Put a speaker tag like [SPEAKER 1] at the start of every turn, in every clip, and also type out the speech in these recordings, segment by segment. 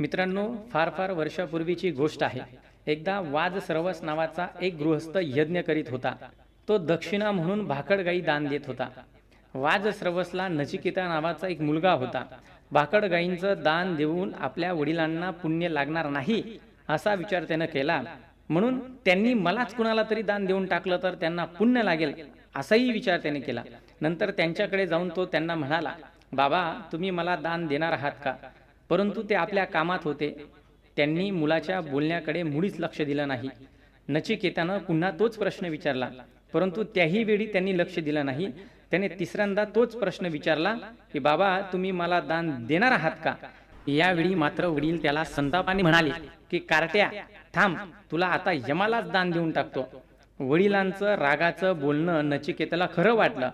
[SPEAKER 1] मित्रांनो फार फार वर्षापूर्वीची गोष्ट आहे. एकदा वाज सर्वस नावाचा एक गृहस्थ यज्ञ करीत होता. तो दक्षिणा म्हणून भाकड गाई दान देत होता. वाज सर्वसला नचिकिता नावाचा एक मुलगा होता. भाकड गाईंचं दान देऊन आपल्या वडिलांना पुण्य लागणार नाही असा विचार त्यानं केला. म्हणून त्यांनी मलाच कुणाला तरी दान देऊन टाकलं तर त्यांना पुण्य लागेल असाही विचार त्याने केला. नंतर त्यांच्याकडे जाऊन तो त्यांना म्हणाला बाबा तुम्ही मला दान देणार आहात का? परंतु ते आपल्या कामात होते. त्यांनी मुलाच्या बोलण्याकडे मुळीच लक्ष दिलं नाही. नचिकेतानं पुन्हा तोच प्रश्न विचारला. परंतु त्याही वेळी त्यांनी लक्ष दिलं नाही. त्याने तिसऱ्यांदा तोच प्रश्न विचारला की बाबा तुम्ही मला दान देणार आहात का? यावेळी मात्र वडील त्याला संतापाने म्हणाले की कार्ट्या थांब तुला आता यमालाच दान देऊन टाकतो. वडिलांचं रागाचं बोलणं नचिकेताला खरं वाटलं.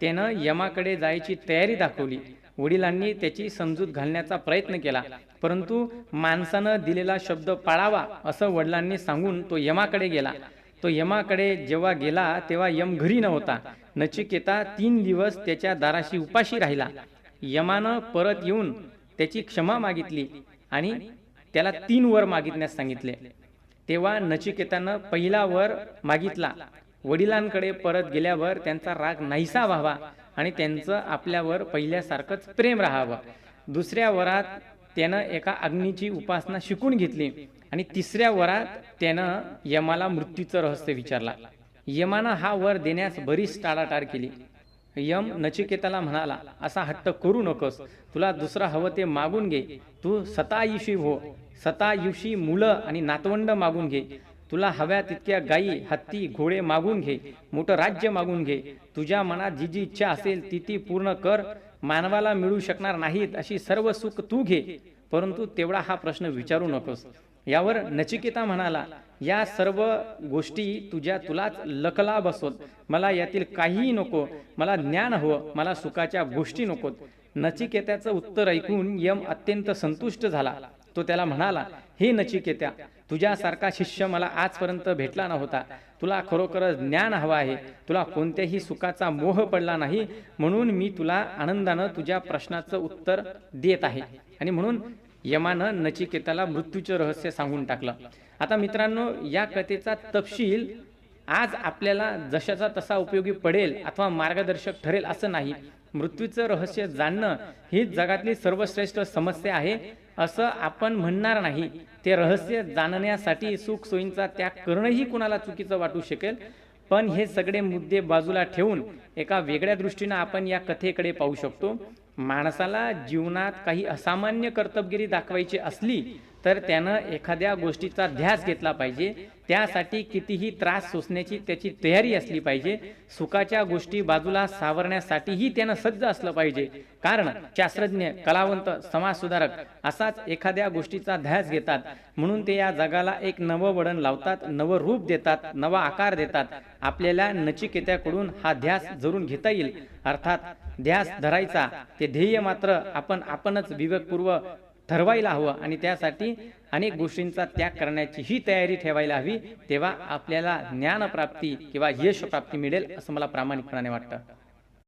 [SPEAKER 1] त्यानं यमाकडे जायची तयारी दाखवली. वडिलांनी त्याची समजूत घालण्याचा प्रयत्न केला. परंतु माणसानं दिलेला शब्द पाळावा असं वडिलांनी सांगून तो यमाकडे गेला. तो यमाकडे जेव्हा गेला तेव्हा यम घरी नव्हता. नचिकेता तीन दिवस त्याच्या दाराशी उपाशी राहिला. यमानं परत येऊन त्याची क्षमा मागितली आणि त्याला तीन वर मागितण्यास सांगितले. तेव्हा नचिकेतानं पहिला वर मागितला. वडिलांकडे परत गेल्यावर त्यांचा राग नाहीसा व्हावा. आणि त्यांचं आपल्यावर पहिल्यासारखंच प्रेम राहावं. दुसऱ्या वरात त्यानं एका अग्नीची उपासना शिकून घेतली आणि तिसऱ्या वरात त्यानं यमाला मृत्यूचं रहस्य विचारला. यमानं हा वर देण्यास बरीच टाळाटाळ केली. यम नचिकेताला म्हणाला असा हट्ट करू नकोस. तुला दुसरा हवं ते मागून घे. तू सतायुषी हो सतायुषी मुलं आणि नातवंड मागून घे. तुला हव्या तितक्या गायी हत्ती घोडे मागून घे मोठं राज्य मागून घे. तुझ्या मनात जी जी इच्छा असेल ती ती पूर्ण कर. मानवाला मिळू शकणार नाहीत अशी सर्व सुख तू घे. परंतु तेवढा हा प्रश्न विचारू नकोस. यावर नचिकेता म्हणाला या सर्व गोष्टी तुझ्या तुलाच लकला बसवत मला यातील काहीही नको. मला ज्ञान हवं. मला सुखाच्या गोष्टी नकोत. नचिकेत्याचं उत्तर ऐकून यम अत्यंत संतुष्ट झाला. तो त्याला म्हणाला हे नचिकेत्या तुझ्यासारखा शिष्य मला आजपर्यंत भेटला नव्हता. तुला खरोखरच ज्ञान हवं आहे. तुला कोणत्याही सुखाचा मोह पडला नाही. म्हणून मी तुला आनंदानं तुझ्या प्रश्नाचं उत्तर देत आहे. आणि म्हणून यमानं नचिकेताला मृत्यूचं रहस्य सांगून टाकलं. आता मित्रांनो या कथेचा तपशील आज आपल्याला जशाचा तसा उपयोगी पडेल अथवा मार्गदर्शक ठरेल असं नाही. मृत्यूचं रहस्य जाणणं ही जगातली सर्वश्रेष्ठ समस्या आहे असं आपण म्हणणार नाही. ते रहस्य जाणण्यासाठी सुख सोयींचा त्याग करणंही कुणाला चुकीचं वाटू शकेल पण हे सगळे मुद्दे बाजूला ठेवून एका वेगळ्या दृष्टीनं आपण या कथेकडे पाहू शकतो. माणसाला जीवनात काही असामान्य कर्तबगिरी दाखवायची असली तर त्यानं एखाद्या गोष्टीचा ध्यास घेतला पाहिजे. त्यासाठी कितीही त्रास सोसण्याची त्याची तयारी असली पाहिजे. सुखाच्या गोष्टी बाजूला सावरण्यासाठीही त्यानं सज्ज असलं पाहिजे. कारण शास्त्रज्ञ कलावंत समाजसुधारक असाच एखाद्या गोष्टीचा ध्यास घेतात. म्हणून ते या जगाला एक नवं वळण लावतात नवं रूप देतात नवा आकार देतात. आपल्याला नचिकेत्याकडून हा ध्यास जरून घेता येईल. अर्थात ध्यास धरायचा ते ध्येय मात्र आपण आपणच विवेकपूर्व ठरवायला हवं आणि त्यासाठी अनेक गोष्टींचा त्याग करण्याची ही तयारी ठेवायला हवी तेव्हा आपल्याला ज्ञानप्राप्ती किंवा यश प्राप्ती मिळेल असं मला प्रामाणिकपणाने वाटतं.